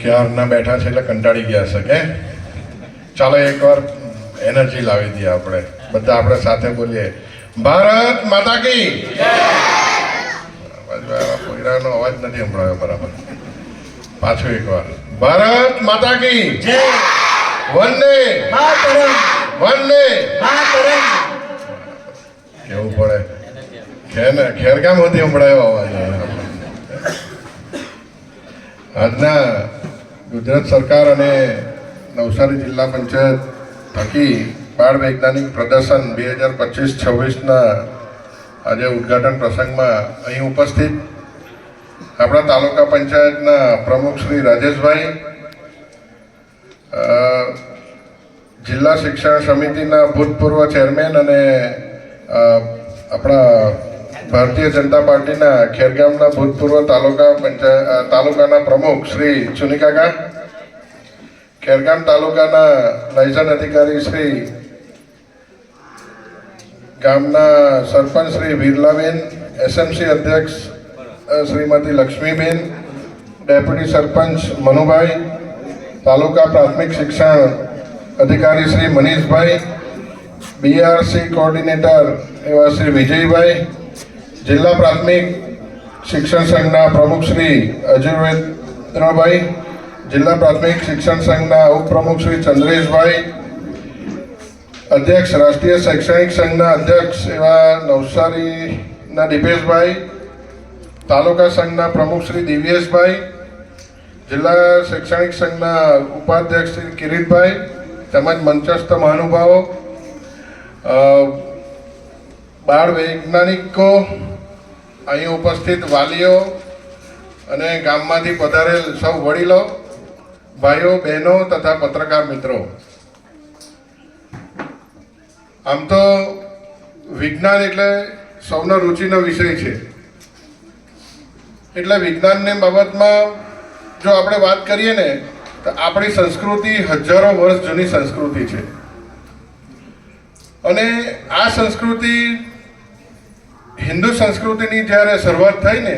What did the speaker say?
ક્યારના બેઠા છે એટલે કંટાળી ગયા છે કે? ચાલો એકવાર એનર્જી લાવી દઈએ આપણે. બધા આપણે સાથે બોલીએ. ભારત માતા કી બાજુવાળા અવાજ નથી સંભળાયો બરાબર. પાછું એકવાર. ભારત માતા કી વંદે! માતરમ વંદે! માતરમ કેવું પડે? ખેર ને ખેરગામ સુધી સંભળાયો અવાજ? આજના ગુજરાત સરકાર અને નવસારી જિલ્લા પંચાયત થકી બાળ વૈજ્ઞાનિક પ્રદર્શન બે હજાર પચીસ છવ્વીસના આજે ઉદ્ઘાટન પ્રસંગમાં અહીં ઉપસ્થિત આપણા તાલુકા પંચાયતના પ્રમુખ શ્રી રાજેશભાઈ જિલ્લા શિક્ષણ સમિતિના ભૂતપૂર્વ ચેરમેન અને આપણા ભારતીય જનતા પાર્ટીના ખેરગામના ભૂતપૂર્વ તાલુકા પંચાયત તાલુકાના પ્રમુખ શ્રી ચુનિકાકા ખેરગામ તાલુકાના લાયસન અધિકારી શ્રી ગામના સરપંચ શ્રી વિરલાબેન એસએમસી અધ્યક્ષ શ્રીમતી લક્ષ્મીબેન, ડેપ્યુટી સરપંચ મનુભાઈ, તાલુકા પ્રાથમિક શિક્ષણ અધિકારી શ્રી મનીષભાઈ બીઆરસી કોઓર્ડિનેટર એવા શ્રી વિજયભાઈ જિલ્લા પ્રાથમિક શિક્ષણ સંઘના પ્રમુખ શ્રી અજુર્વેન્દ્રભાઈ જિલ્લા પ્રાથમિક શિક્ષણ સંઘના ઉપપ્રમુખ શ્રી ચંદ્રેશભાઈ, અધ્યક્ષ રાષ્ટ્રીય શૈક્ષણિક સંઘના અધ્યક્ષ એવા નવસારીના દિપેશભાઈ, તાલુકા સંઘના પ્રમુખ શ્રી દિવ્યેશભાઈ, જિલ્લા શૈક્ષણિક સંઘના ઉપાધ્યક્ષ શ્રી કિરીટભાઈ, તેમજ મંચસ્થ મહાનુભાવો બાળ વૈજ્ઞાનિકો અહીં ઉપસ્થિત વાલીઓ અને ગામમાંથી પધારેલ સૌ વડીલો, ભાઈઓ, બહેનો તથા પત્રકાર મિત્રો. આમ તો વિજ્ઞાન એટલે સૌનો રુચિનો વિષય છે. એટલે વિજ્ઞાનની બાબતમાં જો આપણે વાત કરીએ ને, તો આપણી સંસ્કૃતિ હજારો વર્ષ જૂની સંસ્કૃતિ છે. અને આ સંસ્કૃતિ હિન્દુ સંસ્કૃતિની જ્યારે શરૂઆત થઈ ને